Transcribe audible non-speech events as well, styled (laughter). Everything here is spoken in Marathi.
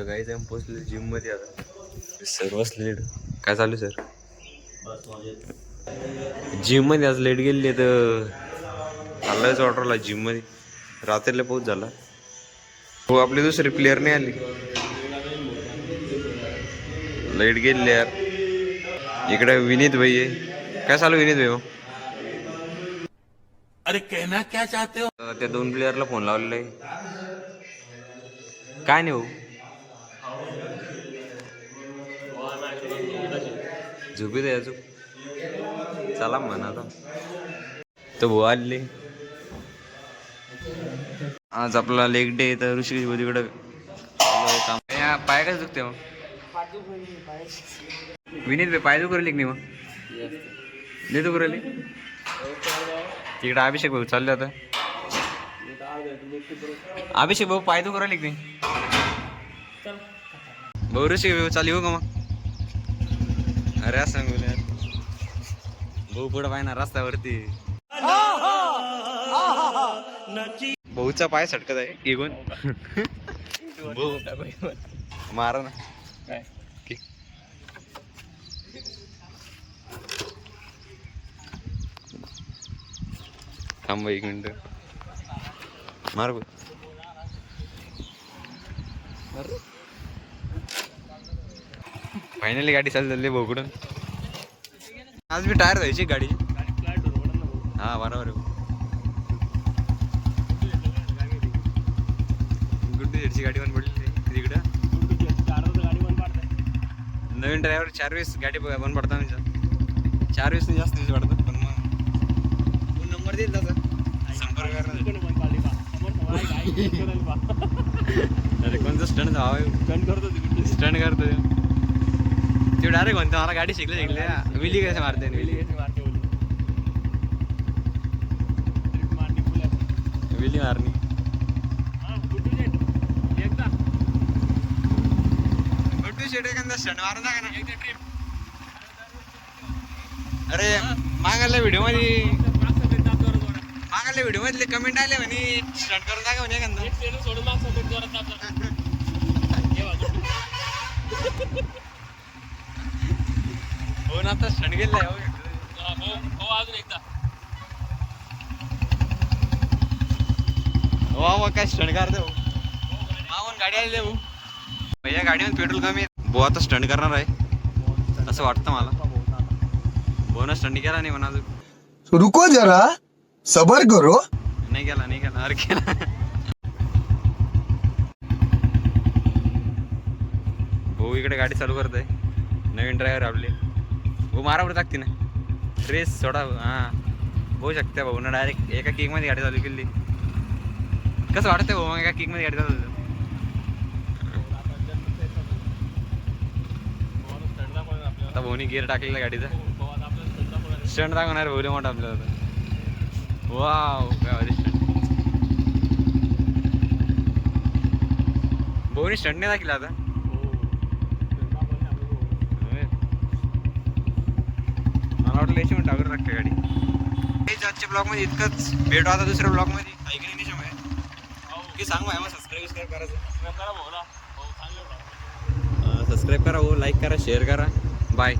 तर काही आम्ही पोचले जिममध्ये आता. सर बसले काय चालू सर जिममध्ये आज लेट गेले तर चाललायच ऑर्डरला जिममध्ये. रात्रीला पाऊस झाला. हो आपले दुसरे प्लेअर नाही आले. लाइट गेले यार. इकडे विनीत भाई आहे. काय चालू विनीत भाई मग अरे कहना क्या चाहते हो? त्या दोन प्लेअरला फोन लावलेला आहे. काय नाही भाऊ. झोपी दे अजून. चला म्हणा आता. तो भाऊ आले आज आपला लेग डे तर ऋषिकेश भाऊ तिकडं काम. पाय काय दुखते मग? विनीत भाई पाय दुखू राहिले की नाही मग? नाही दुखू राहिले? तिकडे अभिषेक भाऊ चालले आता. अभिषेक भाऊ पाय दुखू राहिले की नाही? भाऊ ऋषिक भाऊ चालू येऊ हो का मग? अरे सांगून सांगू भाऊ पुढे पाय ना रस्त्यावरती. भाऊचा पाय सटकत आहे इगून. भाऊ मारा ना. की. थांब एक मिनिट. मार भाऊ. फायनली गाडी चालू झाली भाऊकडून आज मी टायर जायची गाडी. हा बरोबर आहे. गुड्डू जेडची गाडी पण पडली तिकडं. नवीन ड्रायव्हर चार वेळेस गाडी बंद पडता म्हणजे चार वेळेस नाही जास्त दिवस पडतात पण मग. नंबर देईल त्याचा. संपर्क करा. अरे कोणतं स्टंट जावा स्टंट करतो ते. ते डायरेक्ट म्हणतो मला गाडी शिकले शिकले. विली कसे मारते विली? विली मारणी. स्टंट मारून टाका ना? अरे मागायला व्हिडिओमध्ये मागायला व्हिडिओ मधले कमेंट आले म्हणे स्टंट करून टाका म्हणे एखादा? (laughs) हो. ना आता स्टंट गेलाय वा वा काय स्टंट करते भाऊ मागून गाडी आली भाऊ. भैया गाडीमध्ये पेट्रोल कमी आहे. भाऊ आता स्टंट करणार आहे. असं वाटतं मला. भाऊ स्टंट केला नाही म्हणा अजून. रुको जरा. सबर करो. नाही केला नाही केला. अरे केला. भाऊ इकडे गाडी चालू करत आहे नवीन ड्रायव्हर आपले. हो मारावर टाकते ना रेस सोडा हां। होऊ शकते भाऊ ना डायरेक्ट एका किकमध्ये गाडी चालू केली कसं वाटतंय भाऊ मग एका किकमध्ये गाडी चालू आता भाऊनी गिअर टाकलेला गाडीचा स्टंट दाखवणार भाऊले मोठा आपल्याला आता वाव काय भाऊनी स्टंट नाही दाखला आता मला वाटलं याची पण टावर लागते गाडी. हेच आजच्या ब्लॉगमध्ये इतकंच भेटू आता दुसऱ्या ब्लॉगमध्ये ऐकले नाही शंभर की सांग भाई सबस्क्राईब करायचं सबस्क्राईब करा हो लाईक करा शेअर करा बाय